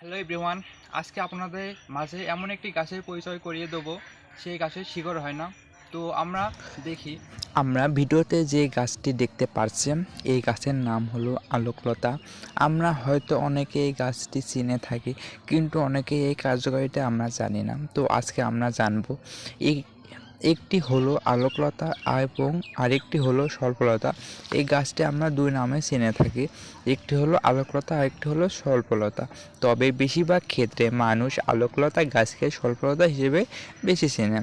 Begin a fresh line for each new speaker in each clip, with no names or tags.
Hello everyone আজকে আপনাদের মাঝে এমন একটি গাছের পরিচয় করিয়ে দেবো। সেই গাছের শিকড় হয় না। তো আমরা দেখি।
আমরা ভিডিওতে যে গাছটি দেখতে পাচ্ছেন এই গাছের নাম হলো আলোকলতা। আমরা হয়তো অনেকে এই গাছটি চিনে থাকি, কিন্তু অনেকে এই কার্যকারিতা আমরা জানি না। তো আজকে আমরা জানব, এই একটি হলো আলোকলতা এবং আরেকটি হলো স্বল্পলতা। এই গাছটি আমরা দুই নামে চিনে থাকি। একটি হলো আলোকলতা, আরেকটি হলো স্বল্পলতা। তবে বেশিরভাগ ক্ষেত্রে মানুষ আলোকলতা গাছকে স্বল্পলতা হিসেবে বেশি চেনে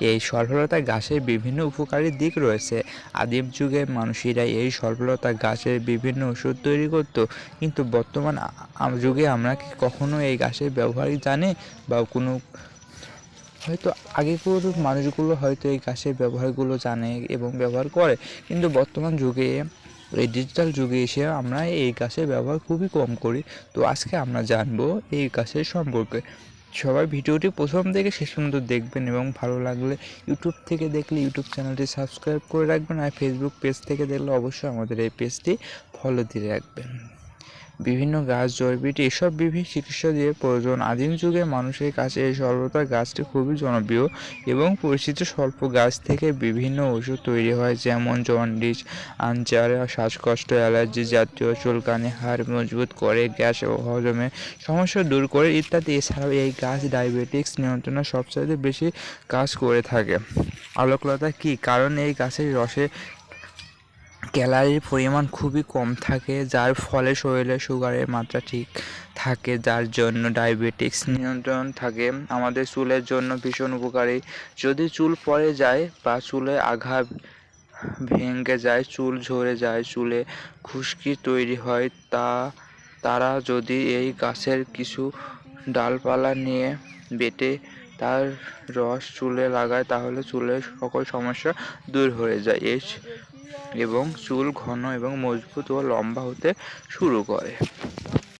এই স্বল্পলতা গাছের বিভিন্ন উপকারী দিক রয়েছে। আদিম যুগে মানুষেরা এই স্বল্পলতা গাছের বিভিন্ন ওষুধ তৈরি করত। কিন্তু বর্তমান যুগে আমরা কি কখনো এই গাছের ব্যবহার জানি বা কোনো হয়তো আগেকার মানুষগুলো হয়তো এই গাছের ব্যবহারগুলো জানে এবং ব্যবহার করে, কিন্তু বর্তমান যুগে, এই ডিজিটাল যুগে এসে আমরা এই গাছের ব্যবহার খুবই কম করি। তো আজকে আমরা জানব এই গাছের সম্পর্কে। সবাই ভিডিওটি প্রথম থেকে শেষ পর্যন্ত দেখবেন এবং ভালো লাগলে ইউটিউব থেকে দেখলে ইউটিউব চ্যানেলটি সাবস্ক্রাইব করে রাখবেন আর ফেসবুক পেজ থেকে দেখলে অবশ্যই আমাদের এই পেজটি ফলো দিয়ে রাখবেন। বিভিন্ন গাছ জৈবিক এসব বিভিন্ন চিকিৎসা দিয়ে প্রয়োজন। আদিম যুগে মানুষের কাছে এই সর্বতা গাছটি খুবই জনপ্রিয় এবং পরিচিত স্বল্প গাছ থেকে বিভিন্ন ওষুধ তৈরি হয়, যেমন জন্ডিস, আনচার, শ্বাসকষ্ট, অ্যালার্জি জাতীয়, চুলকানি, হাড় মজবুত করে, গ্যাস ও হজমে সমস্যা দূর করে ইত্যাদি। এছাড়াও এই গাছ ডায়াবেটিক্স নিয়ন্ত্রণে সবচাইতে বেশি কাজ করে থাকে। আলোকলতা কি? কারণ এই গাছের রসে ক্যালারির পরিমাণ খুবই কম থাকে, যার ফলে শরীরে সুগারের মাত্রা ঠিক থাকে, যার জন্য ডায়াবেটিক্স নিয়ন্ত্রণ থাকে। আমাদের চুলের জন্য ভীষণ উপকারী। যদি চুল পড়ে যায় বা চুলে আঘাত ভেঙে যায়, চুল ঝরে যায়, চুলে খুশকি তৈরি হয়, তা, তারা যদি এই গাছের কিছু ডালপালা নিয়ে বেটে তার রস চুলে লাগায়, তাহলে চুলের সকল সমস্যা দূর হয়ে যায়। এর এবং চুল ঘন এবং মজবুত ও লম্বা হতে শুরু করে।